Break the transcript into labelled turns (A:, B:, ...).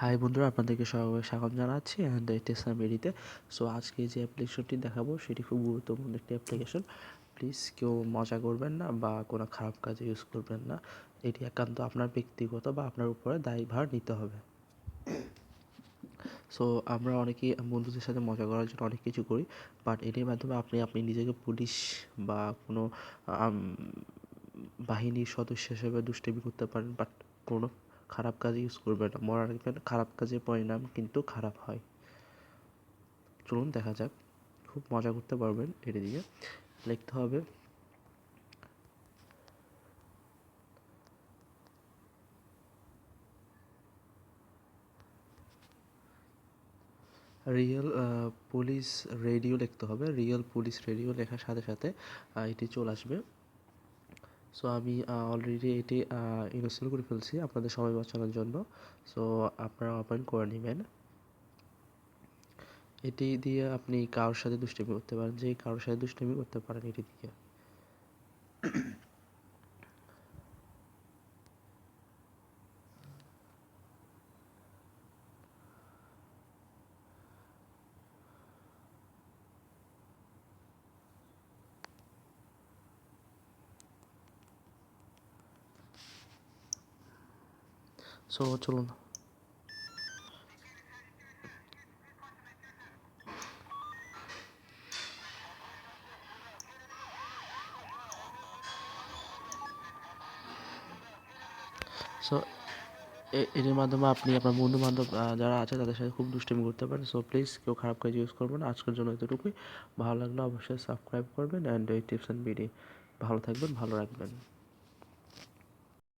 A: High বন্ধুরা, আপনাদেরকে সবাই স্বাগত জানাচ্ছি অ্যান্ড টেসা মেরিতে সো আজকে যে অ্যাপ্লিকেশনটি দেখাবো, সেটি খুব গুরুত্বপূর্ণ একটি অ্যাপ্লিকেশন প্লিজ কেউ মজা করবেন না বা কোনো খারাপ কাজে ইউজ করবেন না। এটি একান্ত আপনার ব্যক্তিগত বা আপনার উপরে দায়ভার নিতে হবে। সো আমরা অনেকেই বন্ধুদের সাথে মজা করার জন্য অনেক কিছু করি বাট এটির মাধ্যমে আপনি আপনি নিজেকে পুলিশ বা কোনো বাহিনীর সদস্য হিসেবে দুষ্টামি করতে পারেন বাট কোনো খারাপ কাজে ইউজ করবেন না। মনে রাখবেন খারাপ কাজের পরিণাম কিন্তু খারাপ হয়। চলুন দেখা যাক। খুব মজা করতে পারবেন এটি দিয়ে। লিখতে হবে রিয়েল পুলিশ রেডিও লিখতে হবে। রিয়েল পুলিশ রেডিও লেখার সাথে সাথে এটি চলে আসবে। সো আমি অলরেডি এটি ইনস্টল করে ফেলছি আপনাদের সময় বাঁচানোর জন্য। সো আপনারা ওপেন করে নেবেন। এটি দিয়ে আপনি কারোর সাথে দুষ্টামি করতে পারেন। যে কারোর সাথে দুষ্টামি করতে পারেন এটি দিয়ে। সো চলুন। সো এর মাধ্যমে আপনি আপনার বন্ধু বান্ধব যারা আছে তাদের সাথে খুব দুষ্টামি করতে পারেন। সো প্লিজ কেউ খারাপ কাজ ইউজ করবেন আজকের জন্য এতটুকুই। ভালো লাগলে অবশ্যই সাবস্ক্রাইব করবেন অ্যান্ড এই টিপস অ্যান্ড বিডি ভালো থাকবেন, ভালো রাখবেন।